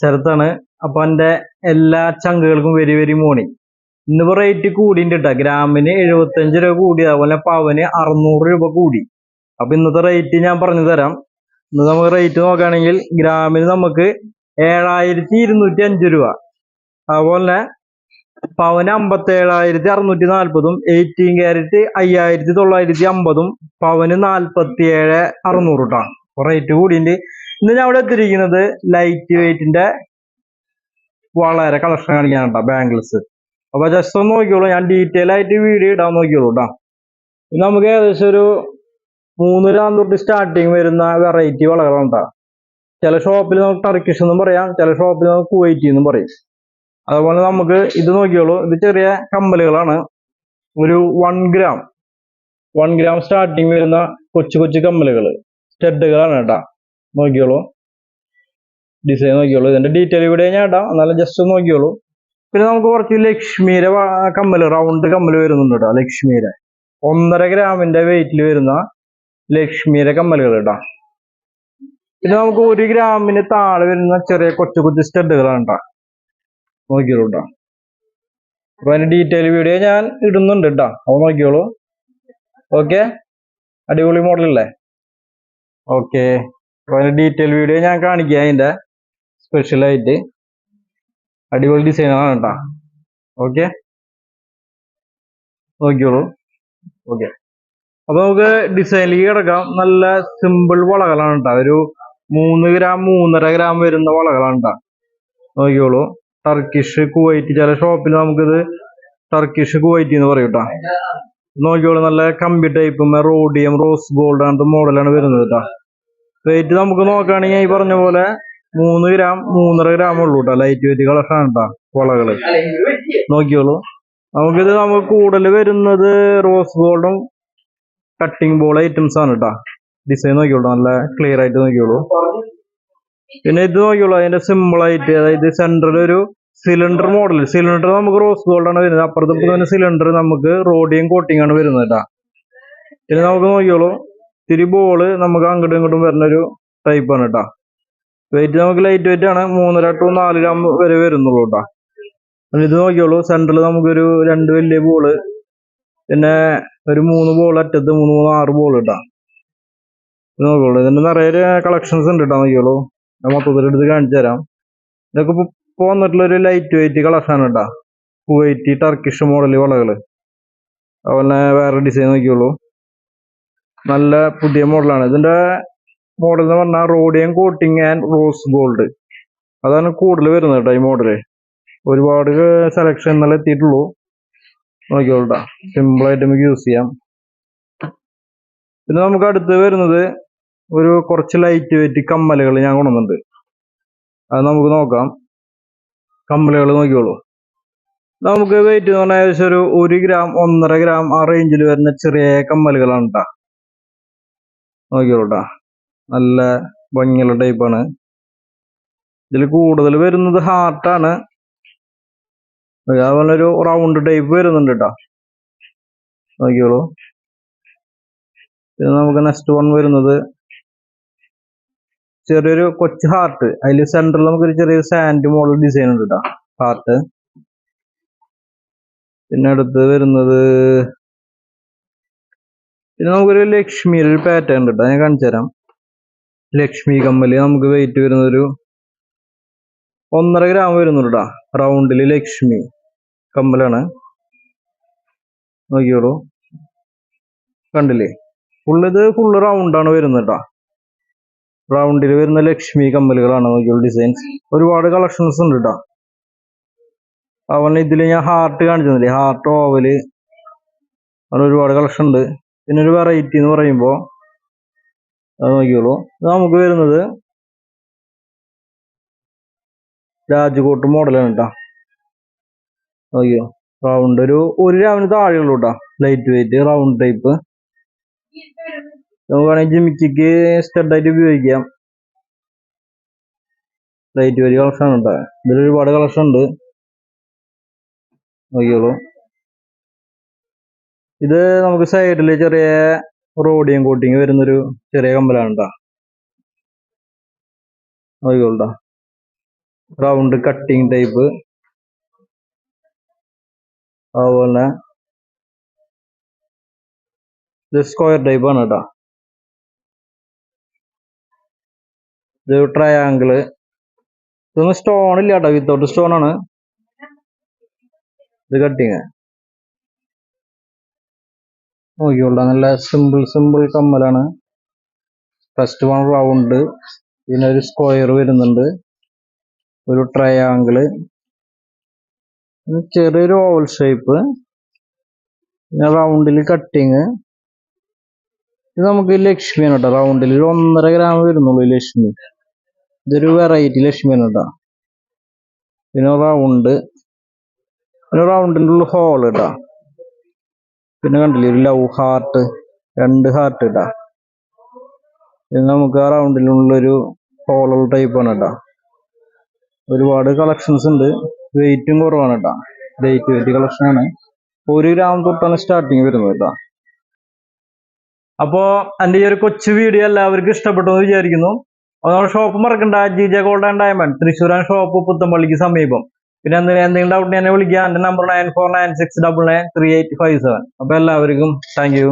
ശരത്താണ് അപ്പൊ എന്റെ എല്ലാ ചങ്കുകൾക്കും വെരി വെരി മോർണിംഗ് ഇന്നിപ്പോ റേറ്റ് കൂടിയിട്ടാ കേട്ടോ ഗ്രാമിന് എഴുപത്തഞ്ച് രൂപ കൂടി അതുപോലെ പവന് അറുന്നൂറ് രൂപ കൂടി. അപ്പൊ ഇന്നത്തെ റേറ്റ് ഞാൻ പറഞ്ഞു തരാം. ഇന്ന് നമുക്ക് റേറ്റ് നോക്കുകയാണെങ്കിൽ ഗ്രാമിന് നമുക്ക് ഏഴായിരത്തി ഇരുന്നൂറ്റി അഞ്ച് രൂപ. അതുപോലെ പവന് അമ്പത്തേഴായിരത്തി അറുന്നൂറ്റി നാൽപ്പതും എയ്റ്റീൻ ക്യാരറ്റ് അയ്യായിരത്തി തൊള്ളായിരത്തി അമ്പതും പവന് നാൽപ്പത്തി ഏഴ് അറുന്നൂറ് കേട്ടോ റേറ്റ് കൂടിയുണ്ട്. ഇന്ന് ഞാൻ ഇവിടെ എത്തിയിരിക്കുന്നത് ലൈറ്റ് വെയിറ്റിന്റെ വളരെ കളക്ഷൻ കാണിക്കാൻ കേട്ടോ ബാംഗിൾസ് അപ്പൊ ജസ്റ്റ് ഒന്ന് നോക്കിയോളൂ ഞാൻ ഡീറ്റെയിൽ ആയിട്ട് വീഡിയോ ഇടാൻ നോക്കിയോളൂ കേട്ടോ നമുക്ക് ഏകദേശം ഒരു മൂന്ന് രാം തൊട്ട് സ്റ്റാർട്ടിങ് വരുന്ന വെറൈറ്റി വളകളാണ് കേട്ടോ ചില ഷോപ്പിൽ നമുക്ക് ടർക്കിഷ് എന്നും പറയാം ചില ഷോപ്പിൽ നമുക്ക് കുവൈറ്റി എന്നും പറയും. അതുപോലെ നമുക്ക് ഇത് നോക്കിയോളൂ ഇത് ചെറിയ കമ്മലുകളാണ്. ഒരു one gram one gram starting വരുന്ന കൊച്ചു കൊച്ചു കമ്മലുകൾ സ്റ്റെഡുകളാണ് കേട്ടോ നോക്കിയോളൂ. ഡിസൈൻ നോക്കിയോളൂ. ഇതിന്റെ ഡീറ്റെയിൽ ഇവിടെ ഞാൻ ഇടാം. എന്നാലും ജസ്റ്റ് നോക്കിയോളൂ. പിന്നെ നമുക്ക് കുറച്ച് ലക്ഷ്മിയുടെ കമ്മൽ റൗണ്ട് കമ്മൽ വരുന്നുണ്ട് കേട്ടോ ലക്ഷ്മിയുടെ ഒന്നര ഗ്രാമിന്റെ വെയിറ്റിൽ വരുന്ന ലക്ഷ്മിയുടെ കമ്മലുകൾ കേട്ടോ പിന്നെ നമുക്ക് ഒരു ഗ്രാമിന് താഴെ വരുന്ന ചെറിയ കൊച്ചു കൊച്ചു സ്റ്റഡുകളാണ് കേട്ടോ. നോക്കിയോളൂ കേട്ടോ. അപ്പൊ അതിന്റെ ഡീറ്റെയിൽ വീഡിയോ ഞാൻ ഇടുന്നുണ്ട് കേട്ടോ. അപ്പൊ നോക്കിയോളൂ. ഓക്കെ അടിപൊളി മോഡലല്ലേ ഓക്കെ അപ്പൊ അതിന്റെ ഡീറ്റെയിൽ വീഡിയോ ഞാൻ കാണിക്കാം അതിന്റെ സ്പെഷ്യൽ ആയിട്ട്. അടിപൊളി ഡിസൈനാണ് കേട്ടോ. ഓക്കെ നോക്കിയോളൂ ഓക്കെ അപ്പോൾ നമുക്ക് ഡിസൈനിലേക്ക് കിടക്കാം. നല്ല സിമ്പിൾ വളകളാണ് കേട്ടോ. ഒരു മൂന്ന് ഗ്രാം മൂന്നര ഗ്രാം വരുന്ന വളകളാണ് കേട്ടോ. നോക്കിയോളൂ ടർക്കിഷ് കുവൈറ്റ് ചില ഷോപ്പിൽ നമുക്കിത് ടർക്കിഷ് കുവൈറ്റ് എന്ന് പറയും കേട്ടോ. നോക്കിയോളൂ നല്ല കമ്പി ടൈപ്പ് റോഡിയം റോസ് ഗോൾഡ് അങ്ങനത്തെ മോഡലാണ് വരുന്നത് കേട്ടോ. റേറ്റ് നമുക്ക് നോക്കുകയാണെങ്കിൽ ഈ പറഞ്ഞ പോലെ മൂന്ന് ഗ്രാം മൂന്നര ഗ്രാം ഉള്ളൂ കേട്ടോ ലൈറ്റ് വെയിറ്റ് കളക്ഷൻ കേട്ടോ വളകൾ. നോക്കിയോളൂ. നമുക്കിത് നമുക്ക് കൂടുതൽ വരുന്നത് റോസ് ഗോൾഡും കട്ടിംഗ് ബോൾ ഐറ്റംസ് ആണ് കേട്ടോ ഡിസൈൻ നോക്കിയോളൂ. നല്ല ക്ലിയർ ആയിട്ട് നോക്കിയോളൂ. പിന്നെ ഇത് നോക്കിയോളൂ. അതിന്റെ സിമ്പിൾ ആയിട്ട് അതായത് സെൻട്രൽ ഒരു സിലിണ്ടർ മോഡൽ സിലിണ്ടർ നമുക്ക് റോസ് ഗോൾഡ് ആണ് വരുന്നത്. അപ്പുറത്ത് സിലിണ്ടർ നമുക്ക് റോഡിയം കോട്ടിംഗ് ആണ് വരുന്നത് കേട്ടോ പിന്നെ നമുക്ക് നോക്കിയോളൂ. ഇത്തിരി ബോൾ നമുക്ക് അങ്ങോട്ടും ഇങ്ങോട്ടും വരുന്നൊരു ടൈപ്പ് ആണ് കേട്ടോ വെയിറ്റ് നമുക്ക് ലൈറ്റ് വെയിറ്റ് ആണ്. മൂന്നര ടു നാല് ഗ്രാം വരെ വരുന്നുള്ളൂ കേട്ടോ ഇത് നോക്കിയോളൂ. സെന്ററിൽ നമുക്കൊരു രണ്ട് വലിയ ബോൾ പിന്നെ ഒരു മൂന്ന് ബോൾ അറ്റത്ത് മൂന്ന് മൂന്ന് ആറ് ബോൾ കേട്ടോ നോക്കിയോളൂ. ഇതിന്റെ നിറയെ കളക്ഷൻസ് ഉണ്ട് കേട്ടോ നോക്കിയോളൂ. ഞാൻ മൊത്തത്തിൽ എടുത്ത് കാണിച്ചു തരാം. ഇതൊക്കെ ഇപ്പൊ ഇപ്പൊ വന്നിട്ടുള്ള ഒരു ലൈറ്റ് വെയിറ്റ് കളക്ഷൻ ആണ് കേട്ടോ കുവൈറ്റി ടർക്കിഷ് മോഡൽ വളകൾ. അതുപോലെ വേറെ ഡിസൈൻ നോക്കിയോളൂ. നല്ല പുതിയ മോഡലാണ്. ഇതിന്റെ മോഡൽ എന്ന് പറഞ്ഞാൽ rhodium coating and rose gold അതാണ് കൂടുതൽ വരുന്നത് കേട്ടോ ഈ മോഡൽ ഒരുപാട് സെലക്ഷൻ ഇന്നലെ എത്തിയിട്ടുള്ളൂ. നോക്കിയോട്ടാ സിമ്പിൾ ആയിട്ട് നമുക്ക് യൂസ് ചെയ്യാം. പിന്നെ നമുക്ക് അടുത്ത് വരുന്നത് ഒരു കുറച്ച് ലൈറ്റ് വെയിറ്റ് കമ്മലുകൾ ഞാൻ കൊണ്ടുവന്നിട്ടുണ്ട്. അത് നമുക്ക് നോക്കാം. കമ്മലുകൾ നോക്കിയോളൂ നമുക്ക് വെയിറ്റ് എന്ന് പറഞ്ഞാൽ ഏകദേശം ഒരു ഒരു ഗ്രാം ഒന്നര ഗ്രാം ആ റേഞ്ചിൽ വരുന്ന ചെറിയ കമ്മലുകളാണ് കേട്ടോ. നോക്കിയോളൂട്ടാ നല്ല ഭംഗിയുള്ള ടൈപ്പാണ് ഇതിൽ കൂടുതൽ വരുന്നത് ഹാർട്ടാണ് അതുപോലെ ഒരു റൗണ്ട് ടൈപ്പ് വരുന്നുണ്ട് കേട്ടോ നോക്കിയോളൂ പിന്നെ നമുക്ക് നെക്സ്റ്റ് വൺ വരുന്നത് ചെറിയൊരു കൊച്ചു ഹാർട്ട് അതിൽ സെന്ററിൽ നമുക്കൊരു ചെറിയൊരു സാൻഡ് മോഡൽ ഡിസൈൻ ഉണ്ട് കേട്ടോ ഹാർട്ട് പിന്നെ അടുത്ത് വരുന്നത് പിന്നെ നമുക്കൊരു ലക്ഷ്മിയുടെ ഒരു പാറ്റേൺ ഉണ്ട് ഞാൻ കാണിച്ചു തരാം. ലക്ഷ്മി കമ്മൽ നമുക്ക് വെയിറ്റ് വരുന്ന ഒരു ഒന്നര ഗ്രാം വരുന്നുണ്ടാ റൗണ്ടിൽ ലക്ഷ്മി കമ്മലാണ്. നോക്കിയോളൂ കണ്ടില്ലേ? ഫുള്ളിത് ഫുള്ള് റൗണ്ടാണ് വരുന്നത് കേട്ടോ. റൗണ്ടിൽ വരുന്ന ലക്ഷ്മി കമ്മലുകളാണ്. നോക്കിയോളൂ ഡിസൈൻസ് ഒരുപാട് കളക്ഷൻസ് ഉണ്ട് കേട്ടോ. അവൻ ഇതിൽ ഞാൻ ഹാർട്ട് കാണിച്ചു തന്നില്ലേ? ഹാർട്ട് ഓവൽ അങ്ങനെ ഒരുപാട് കളക്ഷൻ ഉണ്ട്. പിന്നെ ഒരു വെറൈറ്റി എന്ന് പറയുമ്പോൾ അത് നോക്കിയോളൂ നമുക്ക് വരുന്നത് രാജ്കോട്ട് മോഡലാണ് കേട്ടോ നോക്കിയോ റൗണ്ട് ഒരു ഒരു രാവിന് താഴെയുള്ളൂ കേട്ടോ ലൈറ്റ് വെയിറ്റ് റൗണ്ട് ടൈപ്പ് നമുക്ക് വേണമെങ്കിൽ ജിമിക്കിക്ക് സ്റ്റഡായിട്ട് ഉപയോഗിക്കാം. ലൈറ്റ് വെയിറ്റ് കളക്ഷൻ ഉണ്ട് ഇതിൽ ഒരുപാട് കളക്ഷൻ ഉണ്ട്. നോക്കിയോളൂ ഇത് നമുക്ക് സൈഡിൽ ചെറിയ റോഡിയം കോട്ടിങ് വരുന്നൊരു ചെറിയ കമ്പലാണ് കേട്ടോ റൗണ്ട് കട്ടിങ് ടൈപ്പ് അതുപോലെ ഇത് സ്ക്വയർ ടൈപ്പ് ആണ് കേട്ടോ ഇത് ട്രയാങ്കിൾ ഇതൊന്നും സ്റ്റോൺ ഇല്ല കേട്ടോ വിത്തൗട്ട് സ്റ്റോൺ ആണ്. ഇത് കട്ടിങ് നോക്കിയോളാം നല്ല സിമ്പിൾ സിമ്പിൾ കമ്മലാണ്. ഫസ്റ്റ് വൺ റൗണ്ട് പിന്നെ ഒരു സ്ക്വയർ വരുന്നുണ്ട്. ഒരു ട്രയാങ്കിൾ ചെറിയൊരു ഓവൽ ഷേപ്പ് പിന്നെ റൗണ്ടിൽ കട്ടിങ് ഇത് നമുക്ക് ലക്ഷ്മിയാണ് കേട്ടോ. റൗണ്ടിൽ ഒരു ഒന്നര ഗ്രാം വരുന്നുള്ളൂ ലക്ഷ്മി. ഇതൊരു വെറൈറ്റി ലക്ഷ്മിയാണ് കേട്ടോ. പിന്നെ റൗണ്ട് പിന്നെ റൗണ്ടിന്റെ ഉള്ളിൽ ഹോൾ കേട്ടോ പിന്നെ കണ്ടില്ലേ ഒരു ലവ് ഹാർട്ട് രണ്ട് ഹാർട്ട് കേട്ടോ ഇത് നമുക്ക് ആ റൗണ്ടിലുള്ളൊരു ടൈപ്പ് ടൈപ്പാണ് കേട്ടോ ഒരുപാട് കളക്ഷൻസ് ഉണ്ട്. വെയിറ്റും കുറവാണ് കേട്ടോ വെയിറ്റ് വെയിറ്റ് കളക്ഷനാണ് ഒരു ഗ്രാം തൊട്ടാണ് സ്റ്റാർട്ടിങ് വരുന്നത് കേട്ടോ അപ്പോ എന്റെ ഈ ഒരു കൊച്ചു വീഡിയോ എല്ലാവർക്കും ഇഷ്ടപ്പെട്ടു എന്ന് വിചാരിക്കുന്നു. അപ്പോൾ നമ്മുടെ ഷോപ്പ് മറക്കണ്ട. G J gold and diamond തൃശ്ശൂരാണ് ഷോപ്പ് പുത്തമ്പള്ളിക്ക് സമീപം. പിന്നെ എന്തെങ്കിലും എന്തെങ്കിലും ഡൗട്ട് എന്നെ വിളിക്കുക. എന്റെ number nine four nine six double nine three eight five seven അപ്പൊ എല്ലാവർക്കും താങ്ക് യു